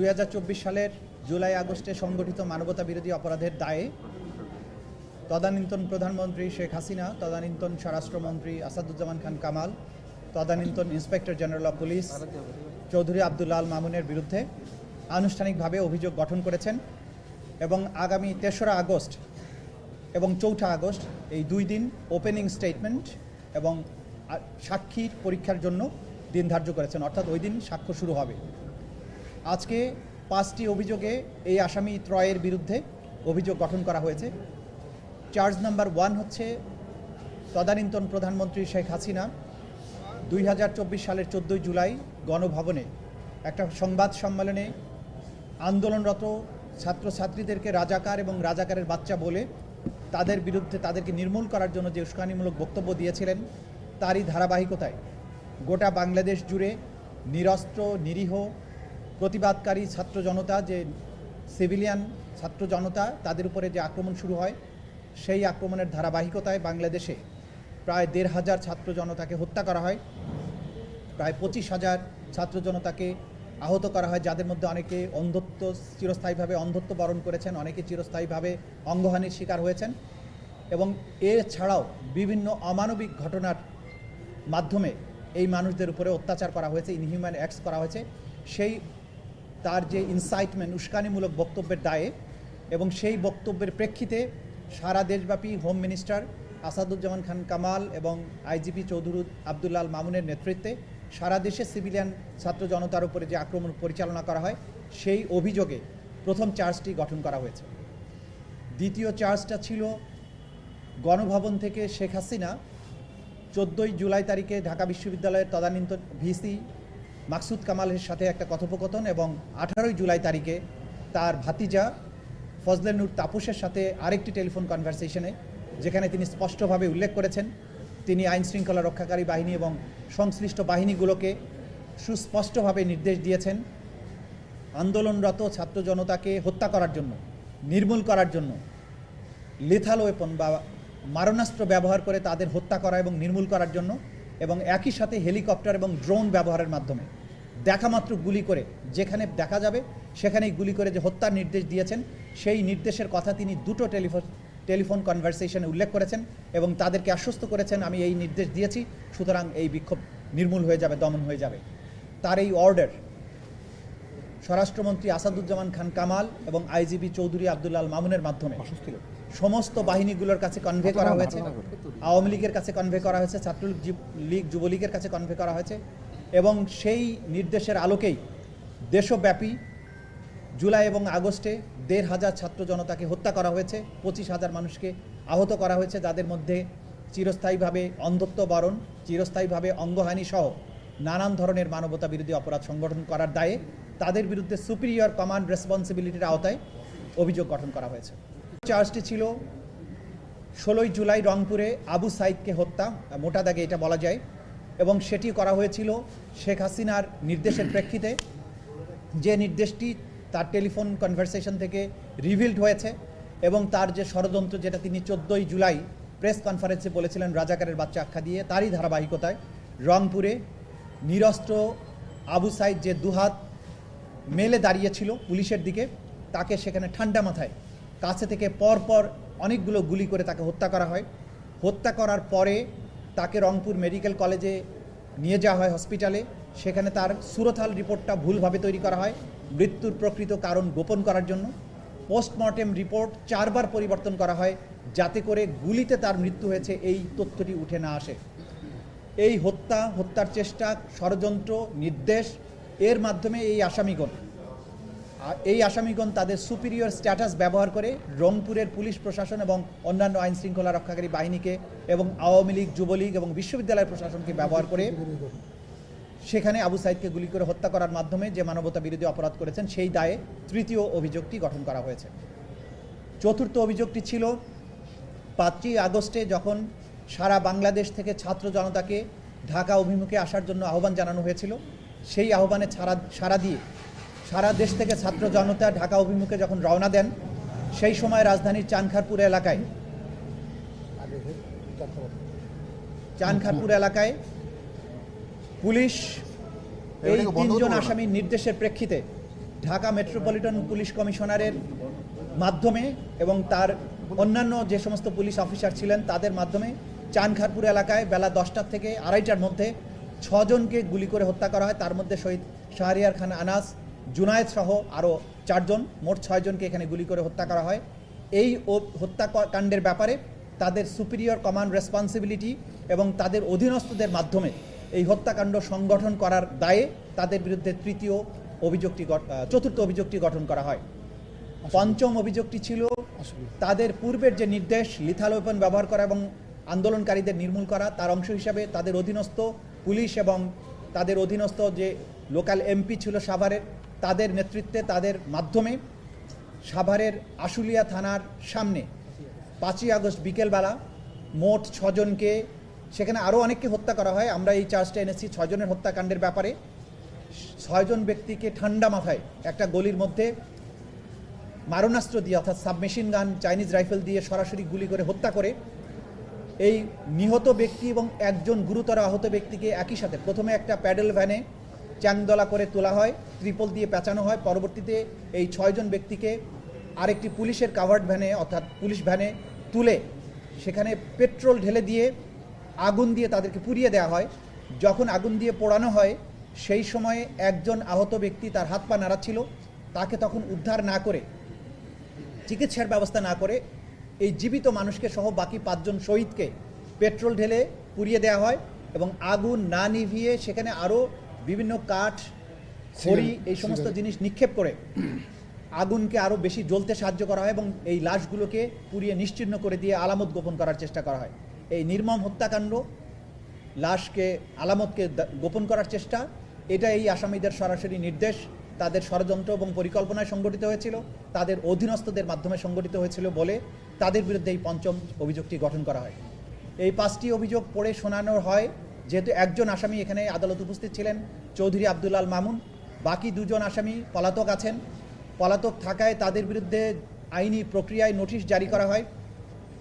দু হাজার চব্বিশ সালের জুলাই আগস্টে সংগঠিত মানবতা বিরোধী অপরাধের দায়ে তদানীন্তন প্রধানমন্ত্রী শেখ হাসিনা, তদানীন্তন স্বরাষ্ট্রমন্ত্রী আসাদুজ্জামান খান কামাল, তদানীন্তন inspector general of police Chowdhury Al মামুনের বিরুদ্ধে আনুষ্ঠানিকভাবে অভিযোগ গঠন করেছেন এবং আগামী তেসরা আগস্ট এবং চৌঠা আগস্ট এই দুই দিন ওপেনিং স্টেটমেন্ট এবং সাক্ষীর পরীক্ষার জন্য দিন ধার্য করেছেন। অর্থাৎ ওই দিন সাক্ষ্য শুরু হবে। আজকে পাঁচটি অভিযোগে এই আসামি ত্রয়ের বিরুদ্ধে অভিযোগ গঠন করা হয়েছে। চার্জ নাম্বার ওয়ান হচ্ছে তদানীন্তন প্রধানমন্ত্রী শেখ হাসিনা দুই হাজার চব্বিশ সালের চোদ্দোই জুলাই গণভবনে একটা সংবাদ সম্মেলনে আন্দোলনরত ছাত্রছাত্রীদেরকে রাজাকার এবং রাজাকারের বাচ্চা বলে তাদের বিরুদ্ধে তাদেরকে নির্মূল করার জন্য যে উস্কানিমূলক বক্তব্য দিয়েছিলেন, তারই ধারাবাহিকতায় গোটা বাংলাদেশ জুড়ে নিরস্ত্র, নিরীহ প্রতিবাদকারী ছাত্র জনতা, যে সিভিলিয়ান ছাত্র জনতা, তাদের উপরে যে আক্রমণ শুরু হয়, সেই আক্রমণের ধারাবাহিকতায় বাংলাদেশে প্রায় দেড় হাজার ছাত্র জনতাকে হত্যা করা হয়। প্রায় পঁচিশ হাজার ছাত্র জনতাকে আহত করা হয়, যাদের মধ্যে অনেকে অন্ধত্ব, চিরস্থায়ীভাবে অন্ধত্ব বরণ করেছেন, অনেকে চিরস্থায়ীভাবে অঙ্গহানির শিকার হয়েছেন এবং এছাড়াও বিভিন্ন অমানবিক ঘটনার মাধ্যমে এই মানুষদের উপরে অত্যাচার করা হয়েছে, ইনহিউম্যান অ্যাক্টস করা হয়েছে। সেই তার যে ইনসাইটমেন্ট উস্কানিমূলক বক্তব্যের দায়ে এবং সেই বক্তব্যের প্রেক্ষিতে সারা দেশব্যাপী হোম মিনিস্টার আসাদুজ্জামান খান কামাল এবং আইজিপি চৌধুরী আবদুল্লাল মামুনের নেতৃত্বে সারা দেশে সিভিলিয়ান ছাত্র জনতার উপরে যে আক্রমণ পরিচালনা করা হয়, সেই অভিযোগে প্রথম চার্জটি গঠন করা হয়েছে। দ্বিতীয় চার্জটা ছিল গণভবন থেকে শেখ হাসিনা চোদ্দোই জুলাই তারিখে ঢাকা বিশ্ববিদ্যালয়ের তদানীন্তন ভিসি মাকসুদ কামালের সাথে একটা কথোপকথন এবং আঠারোই জুলাই তারিখে তার ভাতিজা ফজলে নূর তাপসের সাথে আরেকটি টেলিফোন কনভারসেশনে যেখানে তিনি স্পষ্টভাবে উল্লেখ করেছেন, তিনি আইন শৃঙ্খলা রক্ষাকারী বাহিনী এবং সংশ্লিষ্ট বাহিনীগুলোকে সুস্পষ্টভাবে নির্দেশ দিয়েছেন আন্দোলনরত ছাত্র জনতাকে হত্যা করার জন্য, নির্মূল করার জন্য। লেথাল ওয়েপন বা মারণাস্ত্র ব্যবহার করে তাদের হত্যা করা এবং নির্মূল করার জন্য এবং একই সাথে হেলিকপ্টার এবং ড্রোন ব্যবহারের মাধ্যমে। দেখামাত্র গুলি করে যেখানে দেখা যাবে সেখানেই গুলি করে যে হত্যার নির্দেশ দিয়েছেন সেই নির্দেশের কথা তিনি দুটো টেলিফোন টেলিফোন কনভারসেশনে উল্লেখ করেছেন এবং তাদেরকে আশ্বস্ত করেছেন আমি এই নির্দেশ দিয়েছি সুতরাং এই বিক্ষোভ নির্মূল হয়ে যাবে দমন হয়ে যাবে। তার এই অর্ডার স্বরাষ্ট্রমন্ত্রী আসাদুজ্জামান খান কামাল এবং আইজিপি চৌধুরী আবদুল্লাল মামুনের মাধ্যমে সমস্ত বাহিনীগুলোর কাছে কনভে করা হয়েছে আওয়ামী লীগের কাছে কনভে করা হয়েছে ছাত্রলীগ লীগ যুবলীগের কাছে কনভে করা হয়েছে। এবং সেই নির্দেশের আলোকেই দেশব্যাপী জুলাই এবং আগস্টে দেড় হাজার ছাত্র জনতাকে হত্যা করা হয়েছে, পঁচিশ হাজার মানুষকে আহত করা হয়েছে, যাদের মধ্যে চিরস্থায়ীভাবে অন্ধত্ব বরণ, চিরস্থায়ীভাবে অঙ্গহানি সহ নানান ধরনের মানবতা বিরোধী অপরাধ সংগঠন করার দায়ে তাদের বিরুদ্ধে সুপিরিয়র কমান্ড রেসপন্সিবিলিটির আওতায় অভিযোগ গঠন করা হয়েছে। চার্জটি ছিল ষোলোই জুলাই রংপুরে আবু সাইদকে হত্যা, মোটা দাগে এটা বলা যায়। এবং সেটি করা হয়েছিল শেখ হাসিনার নির্দেশের প্রেক্ষিতে। যে নির্দেশটি তার টেলিফোন কনভারসেশন থেকে রিভিল্ড হয়েছে এবং তার যে ষড়যন্ত্র যেটা তিনি চোদ্দোই জুলাই প্রেস কনফারেন্সে বলেছিলেন রাজাকারের বাচ্চা আখ্যা দিয়ে, তারই ধারাবাহিকতায় রংপুরে নিরস্ত্র আবু সাইদ যে দুহাত মেলে দাঁড়িয়েছিল পুলিশের দিকে, তাকে সেখানে ঠান্ডা মাথায় কাছে থেকে পরপর অনেকগুলো গুলি করে তাকে হত্যা করা হয়। হত্যা করার পরে তাকে রংপুর মেডিকেল কলেজে নিয়ে যাওয়া হয় হসপিটালে। সেখানে তার সুরথাল রিপোর্টটা ভুলভাবে তৈরি করা হয়, মৃত্যুর প্রকৃত কারণ গোপন করার জন্য। পোস্টমর্টেম রিপোর্ট চারবার পরিবর্তন করা হয়, যাতে করে গুলিতে তার মৃত্যু হয়েছে, এই তথ্যটি উঠে না আসে। এই হত্যা, হত্যার চেষ্টা, ষড়যন্ত্র, নির্দেশ, এর মাধ্যমে এই আসামিগণ এই আসামিগণ তাদের সুপিরিয়র স্ট্যাটাস ব্যবহার করে রংপুরের পুলিশ প্রশাসন এবং অন্যান্য আইন শৃঙ্খলা রক্ষাকারী বাহিনীকে এবং আওয়ামী লীগ, যুবলীগ এবং বিশ্ববিদ্যালয় প্রশাসনকে ব্যবহার করে সেখানে আবু সাইদকে গুলি করে হত্যা করার মাধ্যমে যে মানবতা বিরোধী অপরাধ করেছেন, সেই দায়ে তৃতীয় অভিযোগটি গঠন করা হয়েছে। চতুর্থ অভিযোগটি ছিল, পাঁচই আগস্টে যখন সারা বাংলাদেশ থেকে ছাত্র জনতাকে ঢাকা অভিমুখে আসার জন্য আহ্বান জানানো হয়েছিল, সেই আহ্বানে ছাড়া সারা দিয়ে সারা দেশ থেকে ছাত্র জনতা ঢাকা অভিমুখে যখন রওনা দেন সেই সময় রাজধানীর চানখারপুর এলাকায় চানখারপুর এলাকায় পুলিশ এই তিনজন। আসামির নির্দেশের প্রেক্ষিতে ঢাকা মেট্রোপলিটন পুলিশ কমিশনারের মাধ্যমে এবং তার অন্যান্য যে সমস্ত পুলিশ অফিসার ছিলেন তাদের মাধ্যমে চানখারপুর এলাকায় বেলা দশটার থেকে আড়াইটার মধ্যে ছজনকে গুলি করে হত্যা করা হয় তার মধ্যে শহীদ শাহরিয়ার খান আনাস জুনায়েদ সহ আরও চারজন মোট ছয়জনকে এখানে গুলি করে হত্যা করা হয়। এই হত্যাকাণ্ডের ব্যাপারে তাদের সুপিরিয়র কমান্ড রেসপন্সিবিলিটি এবং তাদের অধীনস্থদের মাধ্যমে এই হত্যাকাণ্ড সংগঠন করার দায়ে তাদের বিরুদ্ধে তৃতীয় অভিযোগটি চতুর্থ অভিযোগটি গঠন করা হয়। পঞ্চম অভিযোগটি ছিল তাদের পূর্বের যে নির্দেশ লিথাল ওয়েপন ব্যবহার করা এবং আন্দোলনকারীদের নির্মূল করা তার অংশ হিসাবে তাদের অধীনস্থ পুলিশ এবং তাদের অধীনস্থ যে লোকাল এমপি ছিল সাভারের তাদের নেতৃত্বে, তাদের মাধ্যমে সাভারের আশুলিয়া থানার সামনে পাঁচই আগস্ট বিকেলবেলা মোট ছজনকে, সেখানে আরও অনেককে হত্যা করা হয়। আমরা এই চার্জটা এনেছি ছজনের হত্যাকাণ্ডের ব্যাপারে। ছয়জন ব্যক্তিকে ঠান্ডা মাথায় একটা গলির মধ্যে মারণাস্ত্র দিয়ে, অর্থাৎ সাবমেশিন গান, চাইনিজ রাইফেল দিয়ে সরাসরি গুলি করে হত্যা করে এই নিহত ব্যক্তি এবং একজন গুরুতর আহত ব্যক্তিকে একই সাথে প্রথমে একটা প্যাডেল ভ্যানে চ্যাংদলা করে তোলা হয়, ত্রিপল দিয়ে পেঁচানো হয়। পরবর্তীতে এই ছয়জন ব্যক্তিকে আরেকটি পুলিশের কাভার্ড ভ্যানে অর্থাৎ পুলিশ ভ্যানে তুলে সেখানে পেট্রোল ঢেলে দিয়ে আগুন দিয়ে তাদেরকে পুড়িয়ে দেওয়া হয়। যখন আগুন দিয়ে পোড়ানো হয়, সেই সময়ে একজন আহত ব্যক্তি তার হাত পা নাড়াচ্ছিল। তাকে তখন উদ্ধার না করে, চিকিৎসার ব্যবস্থা না করে এই জীবিত মানুষকে সহ বাকি পাঁচজন শহীদকে পেট্রোল ঢেলে পুড়িয়ে দেওয়া হয় এবং আগুন না নিভিয়ে সেখানে আরও বিভিন্ন কাঠ খড়ি এই সমস্ত জিনিস নিক্ষেপ করে আগুনকে আরও বেশি জ্বলতে সাহায্য করা হয় এবং এই লাশগুলোকে পুড়িয়ে নিশ্চিহ্ন করে দিয়ে আলামত গোপন করার চেষ্টা করা হয়। এই নির্মম হত্যাকাণ্ড লাশকে আলামতকে গোপন করার চেষ্টা এটা এই আসামিদের সরাসরি নির্দেশ। তাদের ষড়যন্ত্র এবং পরিকল্পনায় সংগঠিত হয়েছিল তাদের অধীনস্থদের মাধ্যমে সংগঠিত হয়েছিল বলে তাদের বিরুদ্ধে এই পঞ্চম অভিযোগটি গঠন করা হয়। এই পাঁচটি অভিযোগ পড়ে শোনানো হয় যেহেতু একজন আসামি এখানে আদালত উপস্থিত ছিলেন চৌধুরী আব্দুল্লাল মামুন বাকি দুজন আসামি পলাতক আছেন। পলাতক থাকায় তাদের বিরুদ্ধে আইনি প্রক্রিয়ায় নোটিশ জারি করা হয়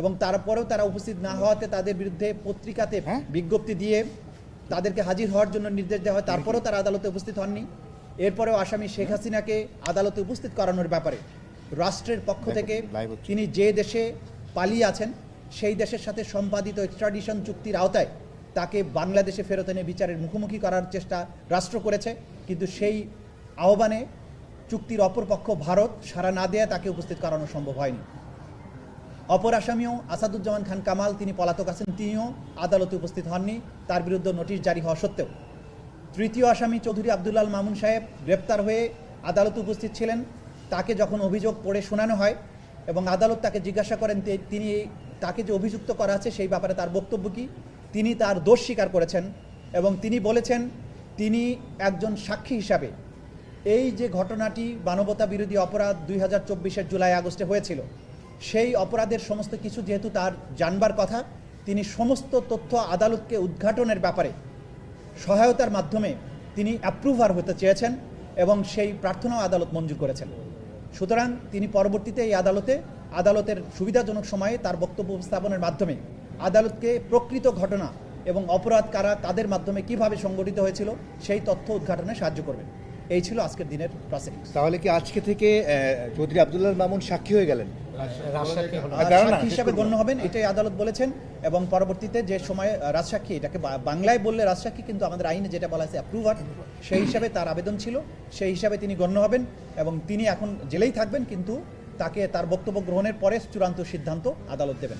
এবং তারপরেও তারা উপস্থিত না হওয়াতে তাদের বিরুদ্ধে পত্রিকাতে হ্যাঁ? বিজ্ঞপ্তি দিয়ে তাদেরকে হাজির হওয়ার জন্য নির্দেশ দেওয়া হয়। তারপরেও তারা আদালতে উপস্থিত হননি। এরপরেও আসামি শেখ হাসিনাকে আদালতে উপস্থিত করানোর ব্যাপারে রাষ্ট্রের পক্ষ থেকে তিনি যে দেশে পালিয়ে আছেন সেই দেশের সাথে সম্পাদিত এক্সট্রাডিশন চুক্তির আওতায় তাকে বাংলাদেশে ফেরত এনে বিচারের মুখোমুখি করার চেষ্টা রাষ্ট্র করেছে। কিন্তু সেই আহ্বানে চুক্তির অপরপক্ষ ভারত সারা না দেয়া তাকে উপস্থিত করানো সম্ভব হয়নি। অপর আসামিও আসাদুজ্জামান খান কামাল, তিনি পলাতক আছেন, তিনিও আদালতে উপস্থিত হননি। তার বিরুদ্ধে নোটিশ জারি হওয়া সত্ত্বেও তৃতীয় আসামি চৌধুরী আবদুল্লাল মামুন সাহেব গ্রেপ্তার হয়ে আদালতে উপস্থিত ছিলেন। তাকে যখন অভিযোগ পড়ে শোনানো হয় এবং আদালত তাকে জিজ্ঞাসা করেন তিনি তাকে যে অভিযুক্ত করা আছে সেই ব্যাপারে তার বক্তব্য কি? তিনি তার দোষ স্বীকার করেছেন এবং তিনি বলেছেন, তিনি একজন সাক্ষী হিসাবে। এই যে ঘটনাটি মানবতা বিরোধী অপরাধ দুই হাজার চব্বিশের জুলাই আগস্টে হয়েছিল, সেই অপরাধের সমস্ত কিছু যেহেতু তার জানবার কথা, তিনি সমস্ত তথ্য আদালতকে উদ্ঘাটনের ব্যাপারে সহায়তার মাধ্যমে তিনি অ্যাপ্রুভার হতে চেয়েছেন এবং সেই প্রার্থনাও আদালত মঞ্জুর করেছেন। সুতরাং তিনি পরবর্তীতে এই আদালতে, আদালতের সুবিধাজনক সময়ে তার বক্তব্য উপস্থাপনের মাধ্যমে আদালতকে প্রকৃত ঘটনা এবং অপরাধ কারা তাদের মাধ্যমে কীভাবে সংগঠিত হয়েছিল সেই তথ্য উদ্ঘাটনে সাহায্য করবেন। এই ছিল আজকের দিনের প্রসিডিংস তাহলে কি আজকে থেকে চৌধুরী আব্দুল্লাহ মামুন সাক্ষী হয়ে গেলেন? রাজশাহী হলো। আর দাঁড়ান না, সাক্ষী শেষ হিসাবে গণ্য হবেন এটাই আদালত বলেছেন এবং পরবর্তীতে যে সময়ে রাজসাক্ষী এটাকে বাংলায় বললে রাজসাক্ষী কিন্তু আমাদের আইনে যেটা বলা আছে অ্যাপ্রুভার সেই হিসাবে তার আবেদন ছিল সেই হিসাবে তিনি গণ্য হবেন এবং তিনি এখন জেলেই থাকবেন কিন্তু তাকে তার বক্তব্য গ্রহণের পরে চূড়ান্ত সিদ্ধান্ত আদালত দেবেন।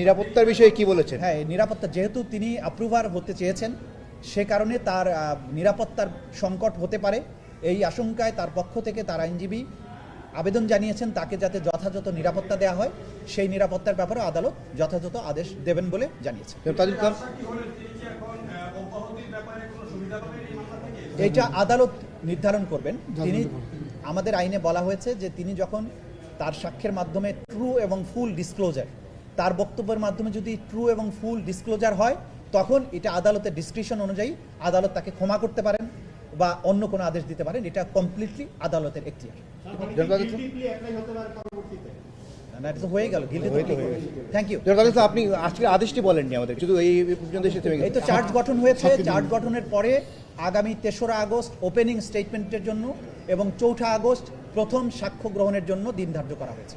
নিরাপত্তার বিষয়ে কি বলেছেন? হ্যাঁ নিরাপত্তা যেহেতু তিনি অ্যাপ্রুভার হতে চেয়েছেন সে কারণে তার নিরাপত্তার সংকট হতে পারে। এই আশঙ্কায় তার পক্ষ থেকে তার আইনজীবী আবেদন জানিয়েছেন তাকে যাতে যথাযথ নিরাপত্তা দেওয়া হয় সেই নিরাপত্তার ব্যাপারে আদালত যথাযথ আদেশ দেবেন বলে জানিয়েছে এইটা আদালত নির্ধারণ করবেন। তিনি আমাদের আইনে বলা হয়েছে যে তিনি যখন তার সাক্ষ্যের মাধ্যমে ট্রু এবং ফুল ডিসক্লোজার তার বক্তব্যের মাধ্যমে যদি ট্রু এবং ফুল ডিসক্লোজার হয় তখন এটা আদালতের ডিসক্রিপশন অনুযায়ী আদালত তাকে ক্ষমা করতে পারেন বা অন্য কোনো আদেশ দিতে পারেন। এটা কমপ্লিটলি আদালতের এখতিয়ার তো হয়ে গেল হয়ে থ্যাংক ইউ আপনি আজকের আদেশটি বলেননি আমাদের শুধু এই এই পর্যন্ত এসে থেমে এই তো চার্জ গঠন হয়েছে। চার্জ গঠনের পরে আগামী তেসরা আগস্ট ওপেনিং স্টেটমেন্টের জন্য এবং চৌঠা আগস্ট প্রথম সাক্ষ্য গ্রহণের জন্য দিন ধার্য করা হয়েছে।